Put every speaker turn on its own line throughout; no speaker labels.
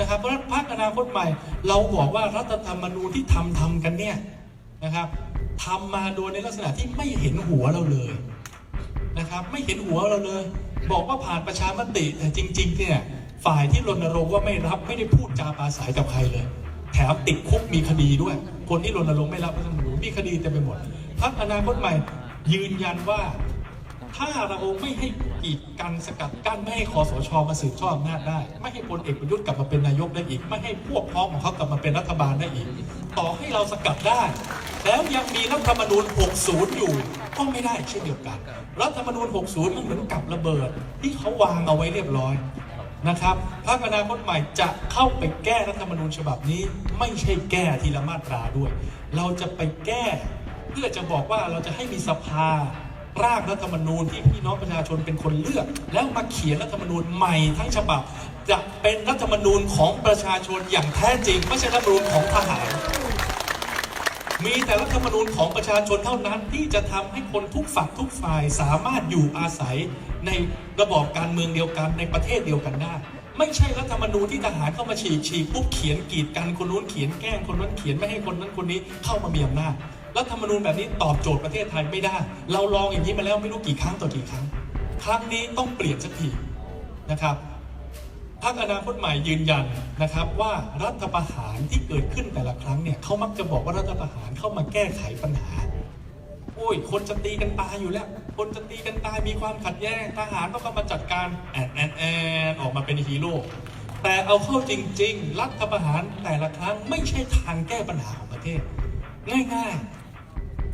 นะครับเพราะพรรคอนาคตใหม่ เราบอกว่ารัฐธรรมนูญที่ทำทำกันเนี่ยนะครับทำมาโดยในลักษณะที่ไม่เห็นหัวเราเลยนะครับไม่เห็นหัวเราเลย บอกว่าผ่านประชามติแต่จริงๆเนี่ยฝ่ายที่รณรงค์ว่าไม่รับไม่ได้พูดจาปาศัยกับใครเลย แถมติดคุกมีคดีด้วย คนที่รณรงค์ไม่รับรัฐธรรมนูญมีคดีเต็มไปหมดพรรคอนาคตใหม่ยืนยันว่า ถ้าเราไม่ให้กีดกันสกัดกั้นไม่ให้คอสชมาสืบทอดอำนาจได้ ไม่ให้พลเอกประยุทธ์กลับมาเป็นนายกได้อีก ไม่ให้พวกพ้องของเขากลับมาเป็นรัฐบาลได้อีก ต่อให้เราสกัดได้ แล้วยังมีรัฐธรรมนูญ 60 อยู่ก็ไม่ได้เช่นเดียวกัน รัฐธรรมนูญ 60 มันเหมือนกับระเบิด ที่เขาวางเอาไว้เรียบร้อยนะครับพรรคอนาคตใหม่จะเข้าไปแก้รัฐธรรมนูญฉบับนี้ ไม่ใช่แก้ทีละมาตราด้วย เราจะไปแก้ เพื่อจะบอกว่าเราจะให้มีสภา ร่างรัฐธรรมนูญที่พี่น้องประชาชนเป็นคนเลือก แล้วมาเขียนรัฐธรรมนูญใหม่ทั้งฉบับ จะเป็นรัฐธรรมนูญของประชาชนอย่างแท้จริง ไม่ใช่รัฐธรรมนูญของทหาร มีแต่รัฐธรรมนูญของประชาชนเท่านั้นที่จะทำให้คนทุกฝักทุกฝ่ายสามารถอยู่อาศัยในระบอบการเมืองเดียวกันในประเทศเดียวกันได้ไม่ใช่รัฐธรรมนูญที่ทหารเข้ามาฉีกฉีกปุ๊บเขียนกีดกันคนนู้นเขียนแกล้งคนนั้นเขียนไม่ให้คนนั้นคนนี้เข้ามามีอำนาจ รัฐธรรมนูญแบบนี้ตอบโจทย์ประเทศไทยไม่ได้ เราลองอย่างนี้มาแล้วไม่รู้กี่ครั้งต่อกี่ครั้ง ครั้งนี้ต้องเปลี่ยนสักทีนะครับพรรคอนาคตใหม่ยืนยันนะครับว่ารัฐประหารที่เกิดขึ้นแต่ละครั้งเนี่ยเขามักจะบอกว่ารัฐประหารเข้ามาแก้ไขปัญหาโอ้ย คนจะตีกันตายอยู่แล้ว คนจะตีกันตายมีความขัดแย้งทหารก็เข้ามาจัดการแอนแอนแอนออกมาเป็นฮีโร่แต่เอาเข้าจริง ๆ รัฐประหารแต่ละครั้งไม่ใช่ทางแก้ปัญหาของประเทศ ง่าย ๆ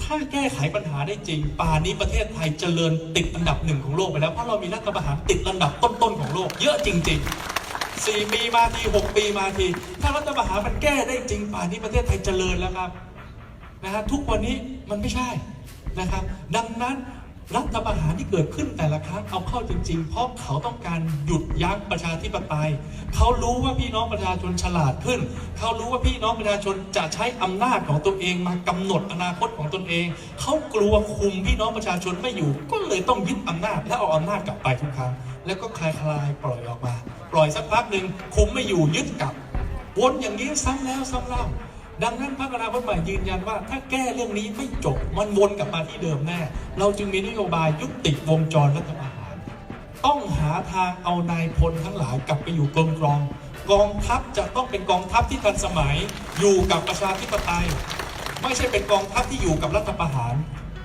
ถ้าแก้ไขปัญหาได้จริง ป่านนี้ประเทศไทยเจริญติดอันดับหนึ่งของโลกไปแล้ว เพราะเรามีรัฐประหารติดอันดับต้นๆของโลก เยอะจริง ๆสี่ปีมาทีหกปีมาที ถ้ารัฐประหารมันแก้ได้จริงป่านนี้ประเทศไทยเจริญแล้วครับนะฮะทุกวันนี้มันไม่ใช่นะครับ ดังนั้น รัฐประหารที่เกิดขึ้นแต่ละครั้งเอาเข้าจริง ๆ เพราะเขาต้องการหยุดยั้งประชาธิปไตย เขารู้ว่าพี่น้องประชาชนฉลาดขึ้น เขารู้ว่าพี่น้องประชาชนจะใช้อำนาจของตัวเองมากำหนดอนาคตของตนเอง เขากลัวคุมพี่น้องประชาชนไม่อยู่ ก็เลยต้องยึดอำนาจและเอาอำนาจกลับไปทุกครั้ง แล้วก็คลายคลายปล่อยออกมา ปล่อยสักพักหนึ่งคุมไม่อยู่ยึดกลับวนอย่างนี้ซ้ำแล้วซ้ำเล่า ดังนั้นพรรคอนาคตใหม่ยืนยันว่า ถ้าแก้เรื่องนี้ไม่จบมันวนกลับมาที่เดิมแน่ เราจึงมีนโยบายยุติวงจรรัฐประหาร ต้องหาทางเอานายพลทั้งหลายกลับไปอยู่กลมกลอง กองทัพจะต้องเป็นกองทัพที่ทันสมัยอยู่กับประชาธิปไตย ไม่ใช่เป็นกองทัพที่อยู่กับรัฐประหาร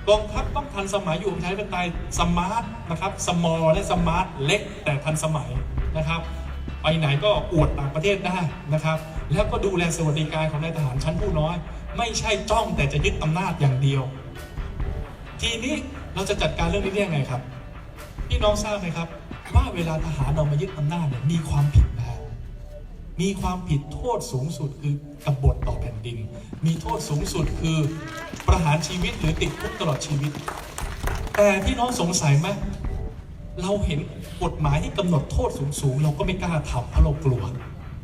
กองทัพต้องทันสมัยอยู่กับประชาธิปไตยสมาร์ทนะครับสมอลและสมาร์ทเล็กแต่ทันสมัยนะครับ ไปไหนก็อวดต่างประเทศได้นะครับ แล้วก็ดูแลสวัสดิการของนายทหารชั้นผู้น้อย ไม่ใช่จ้องแต่จะยึดอำนาจอย่างเดียว ทีนี้เราจะจัดการเรื่องนี้ได้ยังไงครับพี่น้องทราบไหมครับ ว่าเวลาทหารเรามายึดอำนาจเนี่ยมีความผิดนะฮะมีความผิดโทษสูงสุดคือกบฏต่อแผ่นดิน มีโทษสูงสุดคือประหารชีวิตหรือติดคุกตลอดชีวิต แต่พี่น้องสงสัยไหม เราเห็นกฎหมายที่กำหนดโทษสูงๆ เราก็ไม่กล้าทำเพราะเรากลัว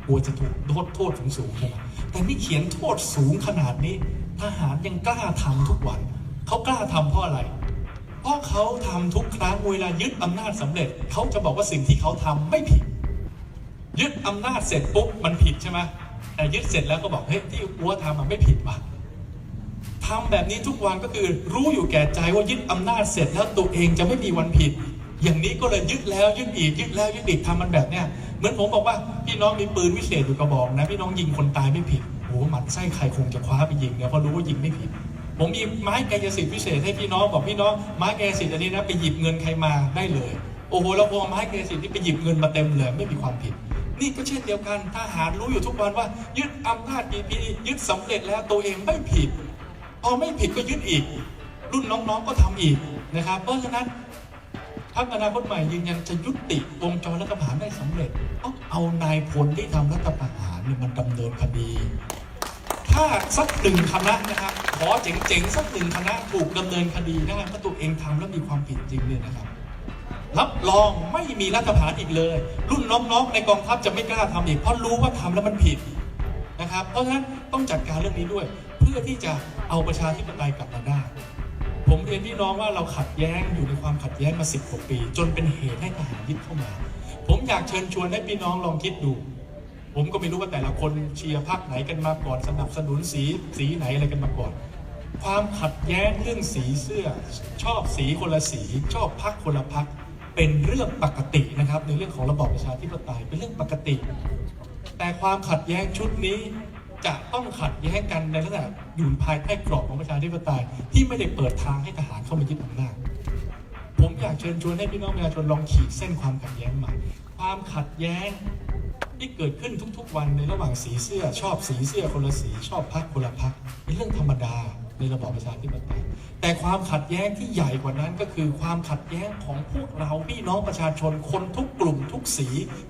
กลัวจะถูกโทษโทษสูงๆใช่ไหมแต่นี่เขียนโทษสูงขนาดนี้ ทหารยังกล้าทำทุกวัน เขากล้าทำเพราะอะไร เพราะเขาทำทุกครั้งเวลายึดอำนาจสำเร็จ เขาจะบอกว่าสิ่งที่เขาทำไม่ผิด ยึดอำนาจเสร็จปุ๊บมันผิดใช่ไหมแต่ยึดเสร็จแล้วก็บอกเฮ้ยที่อัวทำมันไม่ผิดว่ะทำแบบนี้ทุกวันก็คือรู้อยู่แก่ใจว่ายึดอำนาจเสร็จแล้วตัวเองจะไม่มีวันผิด อย่างนี้ก็เลยยึดแล้วยึดอีกยึดแล้วยึดอีกทำมันแบบเนี้ยเหมือนผมบอกว่าพี่น้องมีปืนวิเศษอยู่กระบอกนะพี่น้องยิงคนตายไม่ผิดโอ้หมันไส้ใครคงจะคว้าไปยิงเนี่ยเพราะรู้ว่ายิงไม่ผิด ผมมีไม้กายสิทธิ์พิเศษให้พี่น้องบอกพี่น้องไม้กายสิทธิ์อันนี้นะไปหยิบเงินใครมาได้เลยโอ้โหแล้วพอไม้กายสิทธิ์ที่ไปหยิบเงินมาเต็มเลยไม่มีความผิด นี่ก็เช่นเดียวกันทหารรู้อยู่ทุกวันว่า ยึดอำนาจกี่ปียึดสำเร็จแล้วตัวเองไม่ผิดพอไม่ผิดก็ยึดอีก รุ่นน้องๆก็ทำอีกนะครับ เพราะฉะนั้น พรรคอนาคตใหม่ยืนยันจะยุติวงจรรัฐประหารได้สำเร็จต้องเอานายพลที่ทำรัฐประหารเนี่ยมันดำเนินคดี ถ้าสักหนึ่งคณะนะครับขอเจ๋งๆสักหนึ่งคณะถูกดำเนินคดีได้เพราตัวเองทำแล้วมีความผิดจริงเนี่ยนะครับ รับรองไม่มีรัฐประหารอีกเลย รุ่นน้องๆในกองทัพจะไม่กล้าทำอีกเพราะรู้ว่าทำแล้วมันผิดนะครับ เพราะฉะนั้นต้องจัดการเรื่องนี้ด้วย เพื่อที่จะเอาประชาธิปไตยกลับมาได้ ผมเรียนพี่น้องว่าเราขัดแย้งอยู่ในความขัดแย้งมาสิบกว่าปี จนเป็นเหตุให้ทหารยึดเข้ามา ผมอยากเชิญชวนให้พี่น้องลองคิดดู ผมก็ไม่รู้ว่าแต่ละคนเชียร์พรรคไหนกันมาก่อนสนับสนุนสีสีไหนอะไรกันมาก่อน ความขัดแย้งเรื่องสีเสื้อ ชอบสีคนละสีชอบพักคนละพักเป็นเรื่องปกตินะครับ ในเรื่องของระบอบประชาธิปไตยเป็นเรื่องปกติ แต่ความขัดแย้งชุดนี้ จะต้องขัดแย้งกันในลักษณะอยู่ภายใต้กรอบของประชาธิปไตยที่ไม่ได้เปิดทางให้ทหารเข้ามายึดอำนาจผมอยากเชิญชวนให้พี่น้องประชาชนลองขีดเส้นความขัดแย้งใหม่ ความขัดแย้งที่เกิดขึ้นทุกๆ วันในระหว่างสีเสื้อ ชอบสีเสื้อคนละสีชอบพักคนละพักเป็นเรื่องธรรมดาในระบอบประชาธิปไตยแต่ความขัดแย้งที่ใหญ่กว่านั้นก็คือความขัดแย้งของพวกเราพี่น้องประชาชนคนทุกกลุ่มทุกสี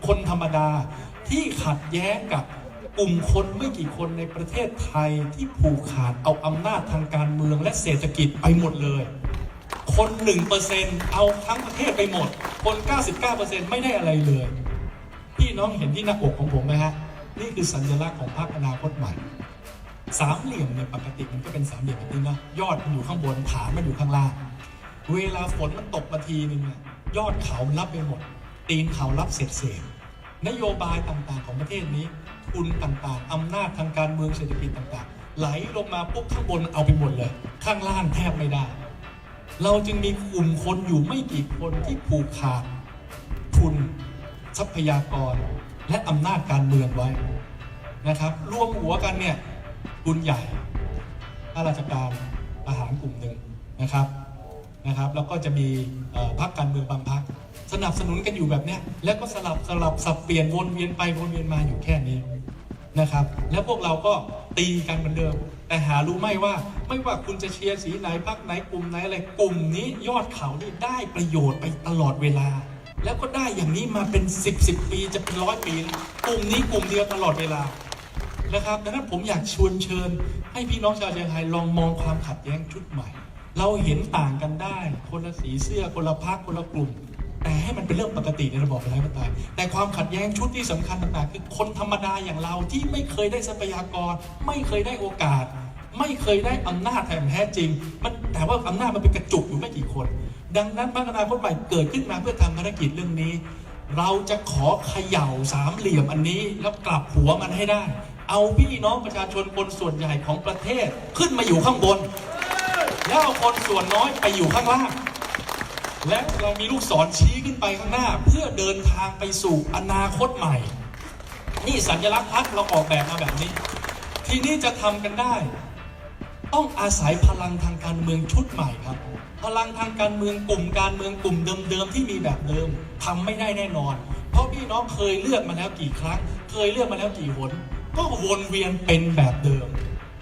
คนธรรมดาที่ขัดแย้งกับ กลุ่มคนไม่กี่คนในประเทศไทยที่ผูกขาดเอาอำนาจทางการเมืองและเศรษฐกิจไปหมดเลย คนหนึ่งเปอร์เซ็นเอาทั้งประเทศไปหมด คน 99%ไม่ได้อะไรเลย พี่น้องเห็นที่หน้าอกของผมไหมฮะ นี่คือสัญลักษณ์ของพรรคอนาคตใหม่ สามเหลี่ยมเนี่ยปกติมันก็เป็นสามเหลี่ยมแบบนี้นะยอดมันอยู่ข้างบนฐานมันอยู่ข้างล่าง เวลาฝนมันตกมาทีนึงเนี่ยยอดเขามันรับไปหมด ตีนเขารับเศษเศษนโยบายต่างๆของประเทศนี้ ทุนต่างๆ อำนาจทางการเมืองเศรษฐกิจต่างๆ ไหลลงมาปุ๊บข้างบนเอาไปหมดเลย ข้างล่างแทบไม่ได้ เราจึงมีกลุ่มคนอยู่ไม่กี่คนที่ผูกขาดทุนทรัพยากร และอำนาจการเมืองไว้นะครับรวมหัวกันเนี่ยทุนใหญ่ข้าราชการทหารกลุ่มหนึ่งนะครับนะครับ แล้วก็จะมีพรรคการเมืองบางพรรคสนับสนุนกันอยู่แบบเนี้ยแล้วก็สลับสลับสับเปลี่ยนวนเวียนไปวนเวียนมาอยู่แค่นี้ นะครับ แล้วพวกเราก็ตีกันเหมือนเดิม แต่หารู้ไหมว่า ไม่ว่าคุณจะเชียร์สีไหนพรรคไหนกลุ่มไหนอะไรกลุ่มนี้ยอดเขานี่ได้ประโยชน์ไปตลอดเวลา แล้วก็ได้อย่างนี้มาเป็น 10 10 ปีจะเป็นร้อยปีแล้วกลุ่มนี้กลุ่มเดียวตลอดเวลานะครับดังนั้นผมอยากชวนเชิญ ให้พี่น้องชาวเชียงรายลองมองความขัดแย้งชุดใหม่ เราเห็นต่างกันได้ คนละสีเสื้อคนละพรรคคนละกลุ่ม แต่ให้มันเป็นเรื่องปกติในระบอบประชาธิปไตยแต่ความขัดแย้งชุดที่สำคัญต่างๆคือคนธรรมดาอย่างเราที่ไม่เคยได้ทรัพยากร ไม่เคยได้โอกาส ไม่เคยได้อำนาจแท้แท้จริง มันแต่ว่าอำนาจมันเป็นกระจุกอยู่ไม่กี่คน ดังนั้นพัฒนาคตใหม่เกิดขึ้นมาเพื่อทำภารกิจเรื่องนี้ เราจะขอเขย่าสามเหลี่ยมอันนี้แล้วกลับหัวมันให้ได้ เอาพี่น้องประชาชนคนส่วนใหญ่ของประเทศขึ้นมาอยู่ข้างบน แล้วเอาคนส่วนน้อยไปอยู่ข้างล่าง และเรามีลูกศรชี้ขึ้นไปข้างหน้า เพื่อเดินทางไปสู่อนาคตใหม่ นี่สัญลักษณ์พรรคเราออกแบบมาแบบนี้ ทีนี้จะทำกันได้ ต้องอาศัยพลังทางการเมืองชุดใหม่ครับ พลังทางการเมืองกลุ่มการเมืองกลุ่มเดิมๆที่มีแบบเดิมทำไม่ได้แน่นอน เพราะพี่น้องเคยเลือกมาแล้วกี่ครั้ง เคยเลือกมาแล้วกี่หนก็วนเวียนเป็นแบบเดิม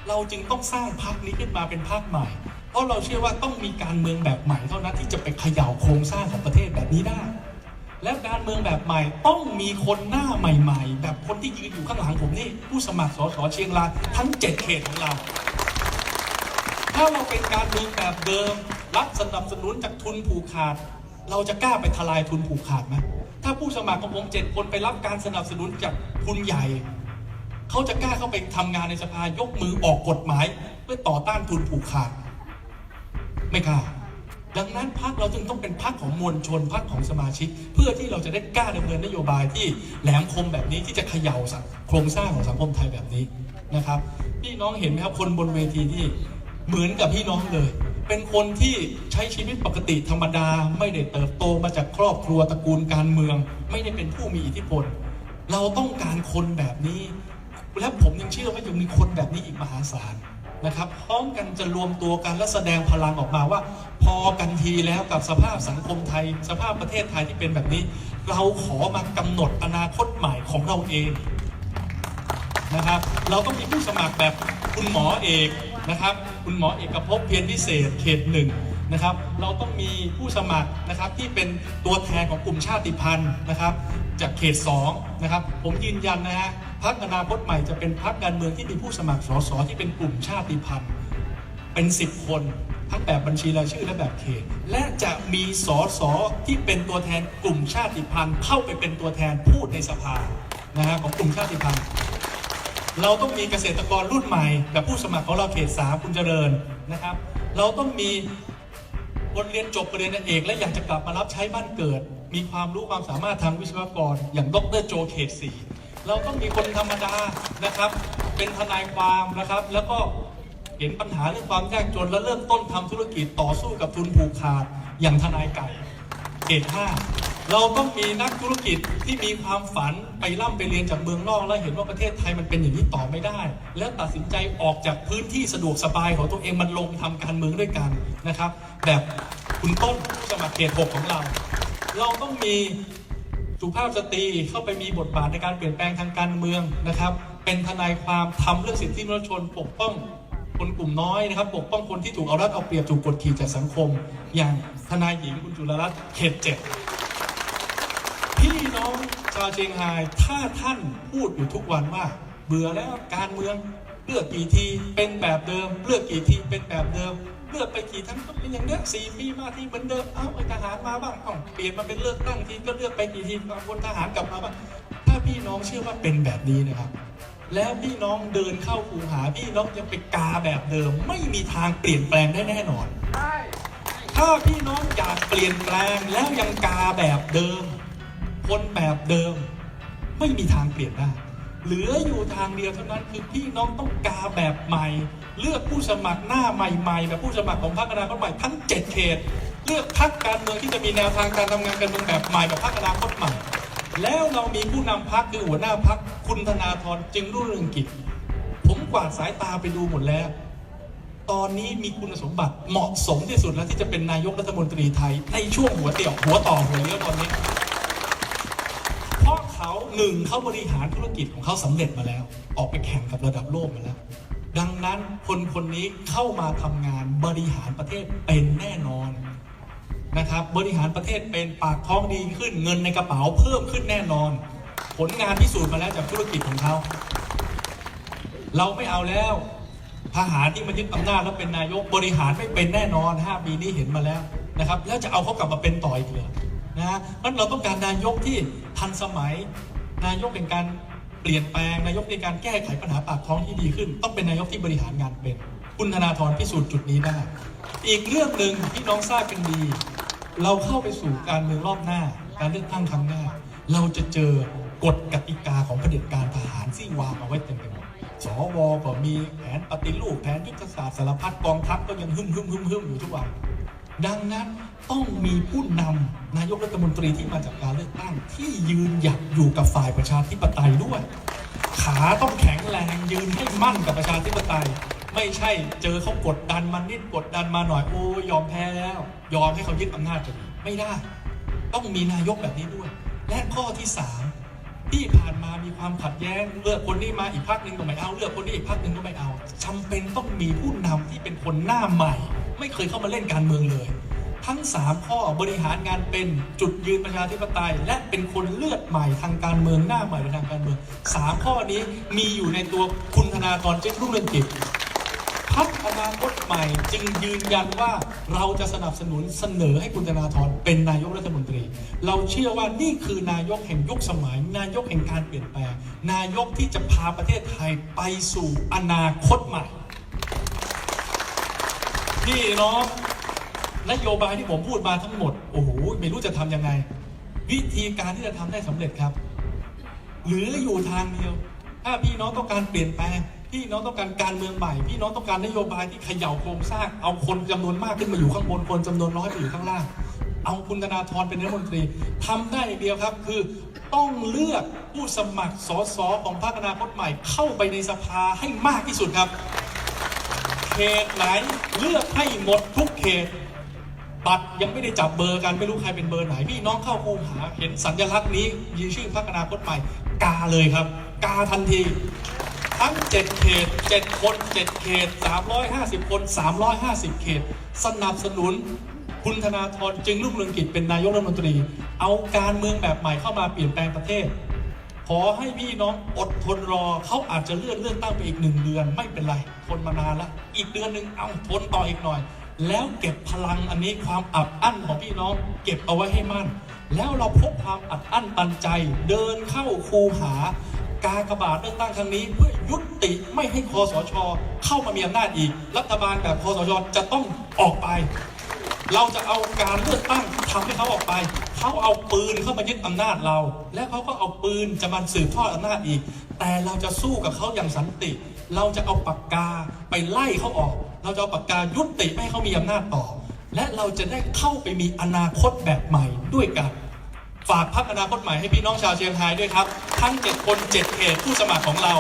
เราจึงต้องสร้างพรรคนี้ขึ้นมาเป็นพรรคใหม่ เพราะเราเชื่อว่าต้องมีการเมืองแบบใหม่เท่านั้นที่จะไปเขย่าโครงสร้างของประเทศแบบนี้ได้ และการเมืองแบบใหม่ต้องมีคนหน้าใหม่ ๆ แบบคนที่ยืนอยู่ข้างหลังผมนี่ผู้สมัครสสเชียงรายทั้งเจ็ดเขตของเรา ถ้าเราเป็นการเมืองแบบเดิม รับสนับสนุนจากทุนผูกขาด เราจะกล้าไปทลายทุนผูกขาดไหมถ้าผู้สมัครของผมเจ็ดคนไปรับการสนับสนุนจากทุนใหญ่เขาจะกล้าเข้าไปทำงานในสภายกมือออกกฎหมาย เพื่อต่อต้านทุนผูกขาด ไม่กล้า ดังนั้นพรรคเราจึงต้องเป็นพรรคของมวลชนพรรคของสมาชิก เพื่อที่เราจะได้กล้าดำเนินนโยบายที่แหลมคมแบบนี้ที่จะเขย่าโครงสร้างของสังคมไทยแบบนี้นะครับพี่น้องเห็นไหมครับคนบนเวทีที่เหมือนกับพี่น้องเลย เป็นคนที่ใช้ชีวิตปกติธรรมดา ไม่ได้เติบโตมาจากครอบครัวตระกูลการเมือง ไม่ได้เป็นผู้มีอิทธิพล เราต้องการคนแบบนี้ และผมยังเชื่อว่ายังมีคนแบบนี้อีกมหาศาล นะครับพร้อมกันจะรวมตัวกันและแสดงพลังออกมาว่า พอกันทีแล้วกับสภาพสังคมไทย สภาพประเทศไทยที่เป็นแบบนี้ เราขอมากำหนดอนาคตใหม่ของเราเองนะครับเราต้องมีผู้สมัครแบบคุณหมอเอกนะครับคุณหมอเอกภพเพียรพิเศษเขตหนึ่งนะครับเราต้องมีผู้สมัครนะครับที่เป็นตัวแทนของกลุ่มชาติพันธุ์นะครับ จากเขต2นะครับ ผมยืนยันนะฮะพรรคอนาคตใหม่จะเป็นพรรคการเมืองที่มีผู้สมัครสสที่เป็นกลุ่มชาติพันธุ์เป็น 10 คนทั้งแบบบัญชีรายชื่อและแบบเขต และจะมีสสที่เป็นตัวแทนกลุ่มชาติพันธุ์เข้าไปเป็นตัวแทนพูดในสภานะฮะของกลุ่มชาติพันธุ์เราต้องมีเกษตรกรรุ่นใหม่แบบผู้สมัครของเราเขตสามคุณเจริญนะครับ เราต้องมีคนเรียนจบปริญญาเอก และอยากจะกลับมารับใช้บ้านเกิด มีความรู้ความสามารถทางวิศวกร อย่างดรโจเขตสีเราต้องมีคนธรรมดานะครับ เป็นทนายความนะครับ แล้วก็เห็นปัญหาเรื่องความยากจน แล้วเริ่มต้นทำธุรกิจต่อสู้กับทุนผูกขาดอย่างทนายไก่เกรดห้าเราต้องมีนักธุรกิจที่มีความฝันไปร่ำไปเรียนจากเมืองนอก แล้วเห็นว่าประเทศไทยมันเป็นอย่างนี้ต่อไม่ได้ แล้วตัดสินใจออกจากพื้นที่สะดวกสบายของตัวเองมันลงทำการเมืองด้วยกันนะครับ แบบคุณต้นผู้สมัครเขตหกของเรา เราต้องมีสุภาพสตรีเข้าไปมีบทบาทในการเปลี่ยนแปลงทางการเมืองนะครับ เป็นทนายความทำเรื่องสิทธิมนุษยชนปกป้องคนกลุ่มน้อยนะครับ ปกป้องคนที่ถูกเอารัดเอาเปรียบถูกกดขี่จากสังคม อย่างทนายหญิงคุณจุลรัตน์เขตเจ็ดพี่น้องชาวเชียงรายถ้าท่านพูดอยู่ทุกวันว่า เบื่อแล้วการเมืองเลือกกี่ทีเป็นแบบเดิม เลือกกี่ทีเป็นแบบเดิม เลือกไปกี่ท่านก็เป็นอย่างเนี้ยสี่ปีมาที่เหมือนเดิมเอ้าไอทหารมาบ้างเอ้าเปลี่ยนมาเป็นเลือกตั้งทีก็เลือกไปกี่ทีบางคนทหารกลับมาบ้างถ้าพี่น้องเชื่อว่าเป็นแบบนี้นะครับ แล้วพี่น้องเดินเข้าคูหาพี่น้องยังไปกาแบบเดิม ไม่มีทางเปลี่ยนแปลงได้แน่นอนถ้าพี่น้องอยากเปลี่ยนแปลงแล้วยังกาแบบเดิม คนแบบเดิม ไม่มีทางเปลี่ยนได้ เหลืออยู่ทางเดียวเท่านั้นคือพี่น้องต้องกาแบบใหม่ เลือกผู้สมัครหน้าใหม่ๆแบบผู้สมัครของพรรคอนาคตใหม่ทั้ง 7 เขต เลือกพรรคการเมืองที่จะมีแนวทางการทำงานการเมืองแบบใหม่แบบพรรคอนาคตใหม่ แล้วเรามีผู้นำพรรคคือหัวหน้าพรรคคุณธนาธรจึงรุ่งเรืองกิจ ผมกวาดสายตาไปดูหมดแล้ว ตอนนี้มีคุณสมบัติเหมาะสมที่สุดแล้วที่จะเป็นนายกรัฐมนตรีไทยในช่วงหัวเตี่ยวหัวต่อหัวเลี้ยวตอนนี้ เขาหนึ่งเขาบริหารธุรกิจของเขาสำเร็จมาแล้ว ออกไปแข่งกับระดับโลกมาแล้ว ดังนั้นคนคนนี้เข้ามาทำงานบริหารประเทศเป็นแน่นอนนะครับบริหารประเทศเป็นปากท้องดีขึ้น เงินในกระเป๋าเพิ่มขึ้นแน่นอน ผลงานพิสูจน์มาแล้วจากธุรกิจของเขา เราไม่เอาแล้วทหารที่มายึดอำนาจแล้วเป็นนายกบริหารไม่เป็นแน่นอน 5 ปีนี้เห็นมาแล้วนะครับ แล้วจะเอาเขากลับมาเป็นต่ออีกเหรอนะฮะนั้นเราต้องการนายกที่ ทันสมัย นายกเป็นการเปลี่ยนแปลงนายกในการแก้ไขปัญหาปากท้องที่ดีขึ้น ต้องเป็นนายกที่บริหารงานเป็น คุณธนาธรพิสูจน์จุดนี้ได้อีกเรื่องหนึ่งที่น้องทราบกันดี เราเข้าไปสู่การเมืองรอบหน้า การเลือกตั้งครั้งหน้า เราจะเจอกฎกติกาของเผด็จการทหารที่วางเอาไว้เต็มไปหมดสวก็มีแผนปฏิรูปแผนยุทธศาสตร์สารพัดกองทัพก็ยังหึ่มหึ่มหึ่มหึ่มอยู่ทุกวันดังนั้น ต้องมีผู้นำนายกรัฐมนตรีที่มาจากการเลือกตั้งที่ยืนหยัดอยู่กับฝ่ายประชาธิปไตยด้วย ขาต้องแข็งแรงยืนให้มั่นกับประชาธิปไตย ไม่ใช่เจอเขากดดันมานิดกดดันมาหน่อยโอ้ยอมแพ้แล้ว ยอมให้เขายึดอำนาจไปไม่ได้ ต้องมีนายกแบบนี้ด้วย และข้อที่สามที่ผ่านมามีความขัดแย้งเลือกคนนี้มาอีกพักหนึ่งก็ไม่เอาเลือกคนนี้อีกพักหนึ่งก็ไม่เอาจำเป็นต้องมีผู้นำที่เป็นคนหน้าใหม่ ไม่เคยเข้ามาเล่นการเมืองเลย ทั้ง 3 ข้อบริหารงานเป็นจุดยืนประชาธิปไตย และเป็นคนเลือดใหม่ทางการเมืองหน้าใหม่ในทางการเมือง 3 ข้อนี้มีอยู่ในตัวคุณธนาธรเจึงรุ่งเรืองกิจพักอนาคตใหม่จึงยืนยันว่าเราจะสนับสนุนเสนอให้คุณธนาธรเป็นนายกรัฐมนตรี เราเชื่อว่านี่คือนายกแห่งยุคสมัย นายกแห่งการเปลี่ยนแปลง นายกที่จะพาประเทศไทยไปสู่อนาคตใหม่พี่น้อง นโยบายที่ผมพูดมาทั้งหมด โอ้โห ไม่รู้จะทำยังไง วิธีการที่จะทำได้สำเร็จครับ หรืออยู่ทางเดียว ถ้าพี่น้องต้องการเปลี่ยนแปลง พี่น้องต้องการการเมืองใหม่ พี่น้องต้องการนโยบายที่เขย่าโครงสร้าง เอาคนจำนวนมากขึ้นมาอยู่ข้างบน คนจำนวนน้อยไปอยู่ข้างล่าง เอาคุณธนาธรเป็นรัฐมนตรีทำได้อย่างเดียวครับ คือต้องเลือกผู้สมัครสสของพรรคอนาคตใหม่ เข้าไปในสภาให้มากที่สุดครับ เขตไหนเลือกให้หมดทุกเขต บัตรยังไม่ได้จับเบอร์กันไม่รู้ใครเป็นเบอร์ไหนพี่น้องเข้าคูหาเห็นสัญลักษณ์นี้ยีชื่อพรรคอนาคตใหม่กาเลยครับ กาทันที ทั้ง 7 เขต 7 คน 7 เขต 350 คน 350 เขต สนับสนุนคุณธนาธรจึงรุ่งเรืองกิจเป็นนายกรัฐมนตรี เอาการเมืองแบบใหม่เข้ามาเปลี่ยนแปลงประเทศ ขอให้พี่น้องอดทนรอเขาอาจจะเลื่อนเลื่อนตั้งไปอีกหนึ่งเดือน ไม่เป็นไรทนมานานล้วอีกเดือนหนึ่งเอาทนต่ออีกหน่อย แล้วเก็บพลังอันนี้ความอับอั้นของพี่น้องเก็บเอาไว้ให้มั่น แล้วเราพบความอัดอั้นตันใจ เดินเข้าคูหาการกระบาดเลือกตั้งครั้งนี้ เพื่อยุติไม่ให้คอสช เข้ามามีอำนาจอีก รัฐบาลแบบคอสชจะต้องออกไป เราจะเอาการเลือกตั้งทำให้เขาออกไป เขาเอาปืนเข้ามายึดอำนาจเรา และเขาก็เอาปืนจะมาสืบทอดอำนาจอีก แต่เราจะสู้กับเขาอย่างสันติ เราจะเอาปากกาไปไล่เขาออก เราจะเอาปากกายุติไม่ให้เขามีอำนาจต่อ และเราจะได้เข้าไปมีอนาคตแบบใหม่ด้วยกัน ฝากพักอนาคตใหม่ให้พี่น้องชาวเชียงรายด้วยครับทั้งเจ็ดคนเจ็ดเขตผู้สมัครของเรา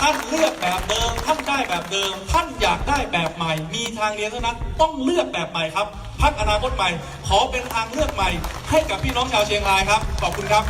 ท่านเลือกแบบเดิม ท่านได้แบบเดิม ท่านอยากได้แบบใหม่ มีทางเดียวเท่านั้น ต้องเลือกแบบใหม่ครับพักอนาคตใหม่ ขอเป็นทางเลือกใหม่ ให้กับพี่น้องชาวเชียงรายครับ ขอบคุณครับ